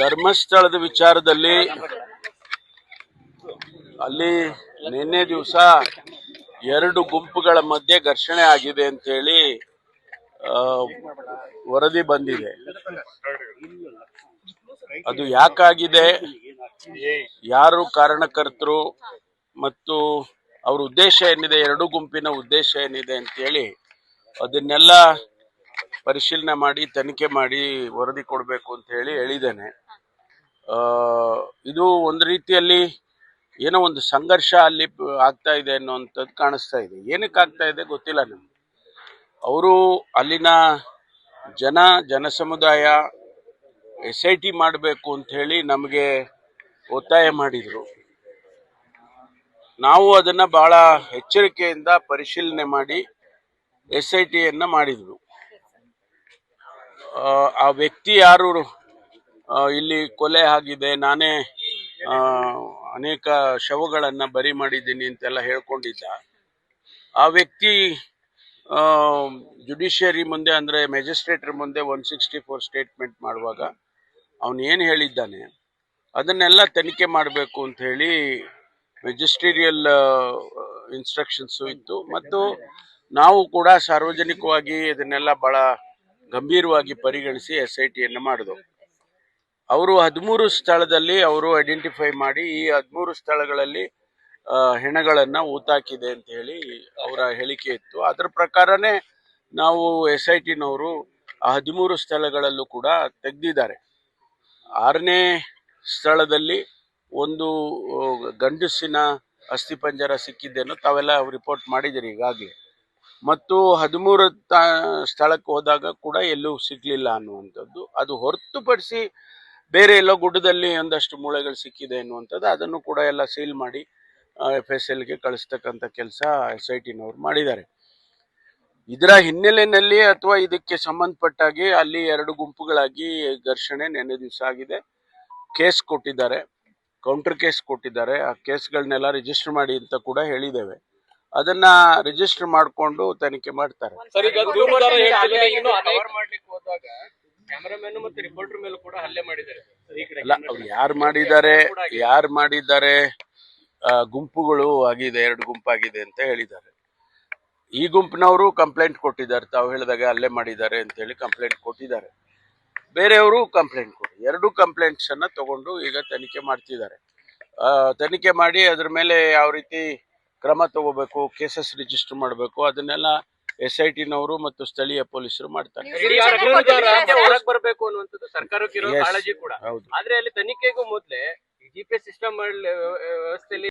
ಧರ್ಮಸ್ಥಳದ ವಿಚಾರದಲ್ಲಿ ಅಲ್ಲಿ ನಿನ್ನೆ ದಿವಸ ಎರಡು ಗುಂಪುಗಳ ಮಧ್ಯೆ ಘರ್ಷಣೆ ಆಗಿದೆ ಅಂತ ಹೇಳಿ ವರದಿ ಬಂದಿದೆ. ಅದು ಯಾಕಾಗಿದೆ? ಯಾರು ಕಾರಣಕರ್ತರು ಮತ್ತು ಅವ್ರ ಉದ್ದೇಶ ಏನಿದೆ? ಎರಡು ಗುಂಪಿನ ಉದ್ದೇಶ ಏನಿದೆ ಅಂತೇಳಿ ಅದನ್ನೆಲ್ಲ ಪರಿಶೀಲನೆ ಮಾಡಿ, ತನಿಖೆ ಮಾಡಿ ವರದಿ ಕೊಡಬೇಕು ಅಂತ ಹೇಳಿ ಹೇಳಿದ್ದೇನೆ. ಇದು ಒಂದು ರೀತಿಯಲ್ಲಿ ಏನೋ ಒಂದು ಸಂಘರ್ಷ ಅಲ್ಲಿ ಆಗ್ತಾ ಇದೆ ಅನ್ನುವಂಥದ್ದು ಕಾಣಿಸ್ತಾ ಇದೆ. ಏನಕ್ಕೆ ಆಗ್ತಾ ಇದೆ ಗೊತ್ತಿಲ್ಲ ನಮ್ಗೆ. ಅವರು ಅಲ್ಲಿನ ಜನ ಜನಸಮುದಾಯ ಎಸ್ ಐ ಟಿ ಮಾಡಬೇಕು ಅಂತ ಹೇಳಿ ನಮಗೆ ಒತ್ತಾಯ ಮಾಡಿದರು. ನಾವು ಅದನ್ನು ಬಹಳ ಎಚ್ಚರಿಕೆಯಿಂದ ಪರಿಶೀಲನೆ ಮಾಡಿ ಎಸ್ ಐ ಟಿಯನ್ನು ಮಾಡಿದರು ಆ, ವ್ಯಕ್ತಿ ಯಾರು ಇಲ್ಲಿ ಕೊಲೆ ಆಗಿದೆ. ನಾನೇ ಅನೇಕ ಶವಗಳನ್ನು ಬರಿ ಮಾಡಿದ್ದೀನಿ ಅಂತೆಲ್ಲ ಹೇಳ್ಕೊಂಡಿದ್ದ. ಆ ವ್ಯಕ್ತಿ ಜುಡಿಷಿಯರಿ ಮುಂದೆ ಅಂದ್ರೆ ಮ್ಯಾಜಿಸ್ಟ್ರೇಟರ್ ಮುಂದೆ ಒನ್ ಸಿಕ್ಸ್ಟಿ ಫೋರ್ ಸ್ಟೇಟ್ಮೆಂಟ್ ಮಾಡುವಾಗ ಅವನು ಏನು ಹೇಳಿದ್ದಾನೆ? ಅದನ್ನೆಲ್ಲ ತನಿಖೆ ಮಾಡಬೇಕು ಅಂತ ಹೇಳಿ ಮೆಜಿಸ್ಟೀರಿಯಲ್ ಇನ್ಸ್ಟ್ರಕ್ಷನ್ಸು ಇತ್ತು. ಮತ್ತು ನಾವು ಕೂಡ ಸಾರ್ವಜನಿಕವಾಗಿ ಇದನ್ನೆಲ್ಲ ಬಹಳ ಗಂಭೀರವಾಗಿ ಪರಿಗಣಿಸಿ ಎಸ್ ಐ ಟಿಯನ್ನು ಮಾಡಿದೆವು ಅವರು ಹದಿಮೂರು ಸ್ಥಳದಲ್ಲಿ ಅವರು ಐಡೆಂಟಿಫೈ ಮಾಡಿ ಈ ಹದಿಮೂರು ಸ್ಥಳಗಳಲ್ಲಿ ಹೆಣಗಳನ್ನು ಊತಾಕಿದೆ ಅಂತ ಹೇಳಿ ಅವರ ಹೇಳಿಕೆ ಇತ್ತು. ಅದರ ಪ್ರಕಾರನೇ ನಾವು ಎಸ್ ಐ ಟಿನವರು ಆ ಹದಿಮೂರು ಸ್ಥಳಗಳಲ್ಲೂ ಕೂಡ ತೆಗೆದಿದ್ದಾರೆ. ಆರನೇ ಸ್ಥಳದಲ್ಲಿ ಒಂದು ಗಂಡಸಿನ ಅಸ್ಥಿಪಂಜರ ಸಿಕ್ಕಿದ್ದೇನು ತಾವೆಲ್ಲ ರಿಪೋರ್ಟ್ ಮಾಡಿದಿರಿ ಈಗಾಗಲೇ. ಮತ್ತು ಹದಿಮೂರು ಸ್ಥಳಕ್ಕೆ ಹೋದಾಗ ಕೂಡ ಎಲ್ಲೂ ಸಿಗ್ಲಿಲ್ಲ ಅನ್ನುವಂಥದ್ದು. ಅದು ಹೊರತುಪಡಿಸಿ ಬೇರೆ ಎಲ್ಲೋ ಗುಡ್ಡದಲ್ಲಿ ಒಂದಷ್ಟು ಮೂಳೆಗಳು ಸಿಕ್ಕಿದೆ ಅನ್ನುವಂಥದ್ದು ಅದನ್ನು ಕೂಡ ಎಲ್ಲ ಸೀಲ್ ಮಾಡಿ ಎಫ್ ಎಸ್ ಎಲ್ಗೆ ಕಳಿಸ್ತಕ್ಕಂಥ ಕೆಲಸ ಎಸ್ ಐ ಟಿನವ್ರು ಮಾಡಿದ್ದಾರೆ. ಇದರ ಹಿನ್ನೆಲೆಯಲ್ಲಿ ಅಥವಾ ಇದಕ್ಕೆ ಸಂಬಂಧಪಟ್ಟಾಗಿ ಅಲ್ಲಿ ಎರಡು ಗುಂಪುಗಳಾಗಿ ಘರ್ಷಣೆ ನೆನ್ನೆ ದಿವಸ ಆಗಿದೆ. ಕೇಸ್ ಕೊಟ್ಟಿದ್ದಾರೆ ಕೌಂಟರ್ ಕೇಸ್ ಕೊಟ್ಟಿದ್ದಾರೆ. ಆ ಕೇಸ್ಗಳನ್ನೆಲ್ಲ ರಿಜಿಸ್ಟರ್ ಮಾಡಿ ಅಂತ ಕೂಡ ಹೇಳಿದ್ದೇವೆ. ಅದನ್ನ ರಿಜಿಸ್ಟರ್ ಮಾಡಿಕೊಂಡು ತನಿಖೆ ಮಾಡ್ತಾರೆ. ಕ್ಯಾಮರಾಮನ್ ಮತ್ತೆ ರಿಪೋರ್ಟರ್ ಮೇಲೂ ಕೂಡ ಹಲ್ಲೆ ಮಾಡಿದ್ದಾರೆ. ಅಲ್ಲ ಅವ್ರು ಯಾರು ಮಾಡಿದ್ದಾರೆ ಯಾರು ಮಾಡಿದ್ದಾರೆ ಗುಂಪುಗಳು ಆಗಿದೆ ಎರಡು ಗುಂಪಾಗಿದೆ ಅಂತ ಹೇಳಿದ್ದಾರೆ. ಈ ಗುಂಪಿನವರು ಕಂಪ್ಲೇಂಟ್ ಕೊಟ್ಟಿದ್ದಾರೆ ತಾವು ಹೇಳಿದಾಗ ಅಲ್ಲೇ ಮಾಡಿದ್ದಾರೆ ಅಂತ ಹೇಳಿ ಕಂಪ್ಲೇಂಟ್ ಕೊಟ್ಟಿದ್ದಾರೆ. ಬೇರೆಯವರು ಕಂಪ್ಲೇಂಟ್ ಕೊಡಿ ಎರಡು ಕಂಪ್ಲೇಂಟ್ಸ್ ಅನ್ನ ತಗೊಂಡು ಈಗ ತನಿಖೆ ಮಾಡ್ತಿದ್ದಾರೆ. ಆ, ತನಿಖೆ ಮಾಡಿ ಅದ್ರ ಮೇಲೆ ಯಾವ ರೀತಿ ಕ್ರಮ ತಗೋಬೇಕು ಕೇಸಸ್ ರಿಜಿಸ್ಟರ್ ಮಾಡಬೇಕು ಅದನ್ನೆಲ್ಲ ಎಸ್ ಐ ಟಿನವರು ಮತ್ತು ಸ್ಥಳೀಯ ಪೊಲೀಸರು ಮಾಡ್ತಾರೆ. ಬರಬೇಕು ಅನ್ನುವಂಥದ್ದು ಸರ್ಕಾರಕ್ಕೆ ಇರೋ ಕಾಳಜಿ ಕೂಡ. ಹೌದು. ಆದ್ರೆ ಅಲ್ಲಿ ತನಿಖೆಗೂ ಮೊದ್ಲೇ ಜಿಪಿಎಸ್ ಸಿಸ್ಟಮ್ ವ್ಯವಸ್ಥೆಯಲ್ಲಿ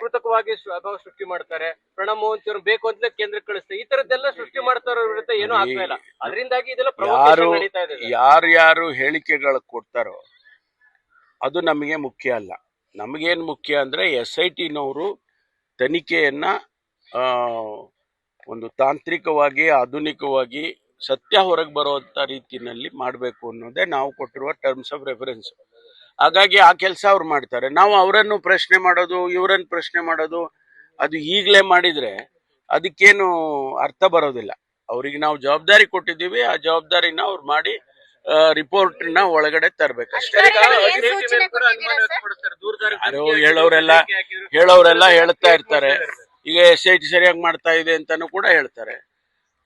ಕೃತಕವಾಗಿ ಸ್ವಭಾವ ಸೃಷ್ಟಿ ಮಾಡ್ತಾರೆ. ಪ್ರಣಬ್ ಮೋಹನ್ ಅವರು ಬೇಕು ಅಂತಲೇ ಕೇಂದ್ರಕ್ಕೆ ಕಳಿಸ್ತಾರೆ. ಈ ತರದ್ದೆಲ್ಲ ಸೃಷ್ಟಿ ಮಾಡ್ತಾರೋ ವಿರುದ್ಧ ಏನೂ ಆಗ್ತಾ ಇಲ್ಲ. ಅದರಿಂದಾಗಿ ಇದೆಲ್ಲ ಯಾರು ನಡೀತಾ ಇದೆ ಸರ್. ಯಾರ್ಯಾರು ಹೇಳಿಕೆಗಳು ಕೊಡ್ತಾರೋ ಅದು ನಮಗೆ ಮುಖ್ಯ ಅಲ್ಲ. ನಮಗೇನು ಮುಖ್ಯ ಅಂದ್ರೆ ಎಸ್ ಐ ಟಿನವರು ತನಿಖೆಯನ್ನು ಆ, ಒಂದು ತಾಂತ್ರಿಕವಾಗಿ ಆಧುನಿಕವಾಗಿ ಸತ್ಯ ಹೊರಗೆ ಬರುವಂತ ರೀತಿಯಲ್ಲಿ ಮಾಡಬೇಕು ಅನ್ನೋದೇ ನಾವು ಕೊಟ್ಟಿರುವ ಟರ್ಮ್ಸ್ ಆಫ್ ರೆಫರೆನ್ಸ್ ಹಾಗಾಗಿ ಆ ಕೆಲಸ ಅವ್ರು ಮಾಡ್ತಾರೆ. ನಾವು ಅವರನ್ನು ಪ್ರಶ್ನೆ ಮಾಡೋದು ಇವರನ್ನು ಪ್ರಶ್ನೆ ಮಾಡೋದು ಅದು ಈಗಲೇ ಮಾಡಿದ್ರೆ ಅದಕ್ಕೇನು ಅರ್ಥ ಬರೋದಿಲ್ಲ. ಅವ್ರಿಗೆ ನಾವು ಜವಾಬ್ದಾರಿ ಕೊಟ್ಟಿದ್ದೀವಿ ಆ ಜವಾಬ್ದಾರಿನ ಅವ್ರು ಮಾಡಿ ರಿಪೋರ್ಟ್ನ ಒಳಗಡೆ ತರಬೇಕಷ್ಟೇ. ದೂರುದಾರ ಯಾರೋ ಹೇಳೋರೆಲ್ಲ. ಹೇಳೋರೆಲ್ಲ ಹೇಳ್ತಾ ಇರ್ತಾರೆ. ಈಗ ಎಸ್ ಐ ಟಿ ಸರಿಯಾಗಿ ಮಾಡ್ತಾ ಇದೆ ಅಂತಾನು ಕೂಡ ಹೇಳ್ತಾರೆ.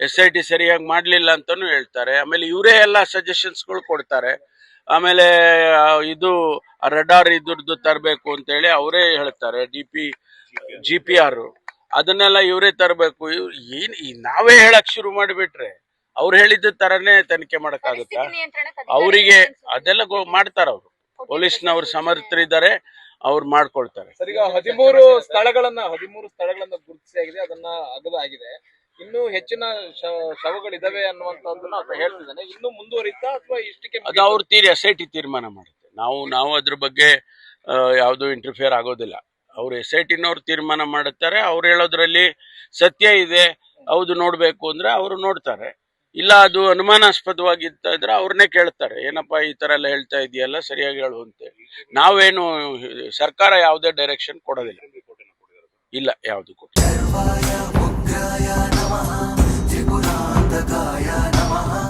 ಎಸ್ ಐ ಟಿ ಸರಿಯಾಗಿ ಮಾಡ್ಲಿಲ್ಲ ಅಂತಾನು ಹೇಳ್ತಾರೆ. ಆಮೇಲೆ ಇವರೇ ಎಲ್ಲ ಸಜೆಷನ್ಸ್ಗಳು ಕೊಡ್ತಾರೆ. ಆಮೇಲೆ ಇದು ರಡಾರ್ ಇದ್ರದ್ದು ತರಬೇಕು ಅಂತೇಳಿ ಅವರೇ ಹೇಳ್ತಾರೆ D P G P R ಅದನ್ನೆಲ್ಲ ಇವರೇ ತರಬೇಕು. ಏನ್ ನಾವೇ ಹೇಳಕ್ ಶುರು ಮಾಡಿಬಿಟ್ರೆ ಅವ್ರು ಹೇಳಿದ ತರನೇ ತನಿಖೆ ಮಾಡಕ್ಕಾಗುತ್ತಾ? ಅವರಿಗೆ ಅದೆಲ್ಲ ಗೊ- ಮಾಡ್ತಾರ ಅವರು ಪೊಲೀಸ್ನವ್ರು ಸಮರ್ಥರಿದ್ದಾರೆ. ಅವ್ರು ಮಾಡ್ಕೊಳ್ತಾರೆ. ಸರ್ ಈಗ ಹದಿಮೂರು ಸ್ಥಳಗಳನ್ನ ಹದಿಮೂರು ಸ್ಥಳಗಳನ್ನ ಗುರುತಿಸಿ ಆಗಿದೆ ಅದನ್ನ ಅಗದಾಗಿದೆ ಇನ್ನು ಹೆಚ್ಚಿನ ಶವಗಳಿದಾವೆ ಅನ್ನುವಂಥದ್ದನ್ನ ಆತ ಹೇಳ್ತಿದ್ದಾನೆ ಇನ್ನು ಮುಂದುವರಿತಾ ಅಥವಾ ಇಷ್ಟಕ್ಕೆ ಅದು ಅವ್ರ ತೀರಿ ಎಸ್ ಐ ಟಿ ತೀರ್ಮಾನ ಮಾಡುತ್ತೆ. ನಾವು ನಾವು ಅದ್ರ ಬಗ್ಗೆ ಯಾವುದು ಇಂಟರ್ಫಿಯರ್ ಆಗೋದಿಲ್ಲ. ಅವ್ರು ಎಸ್ ಐ ಟಿನವ್ರು ತೀರ್ಮಾನ ಮಾಡುತ್ತಾರೆ. ಅವ್ರು ಹೇಳೋದ್ರಲ್ಲಿ ಸತ್ಯ ಇದೆ. ಹೌದು ನೋಡ್ಬೇಕು ಅಂದ್ರೆ ಅವರು ನೋಡ್ತಾರೆ. ಇಲ್ಲ, ಅದು ಅನುಮಾನಾಸ್ಪದವಾಗಿತ್ತ ಇದ್ರೆ ಅವ್ರನ್ನೇ ಕೇಳ್ತಾರೆ. ಏನಪ್ಪ ಈ ಥರ ಎಲ್ಲ ಹೇಳ್ತಾ ಇದೆಯಲ್ಲ, ಸರಿಯಾಗಿ ಹೇಳು ಅಂತೇಳಿ ನಾವೇನು ಸರ್ಕಾರ ಯಾವುದೇ ಡೈರೆಕ್ಷನ್ ಕೊಡೋದಿಲ್ಲ. ಇಲ್ಲ, ಯಾವುದು ಕೊಟ್ಟಿಲ್ಲ.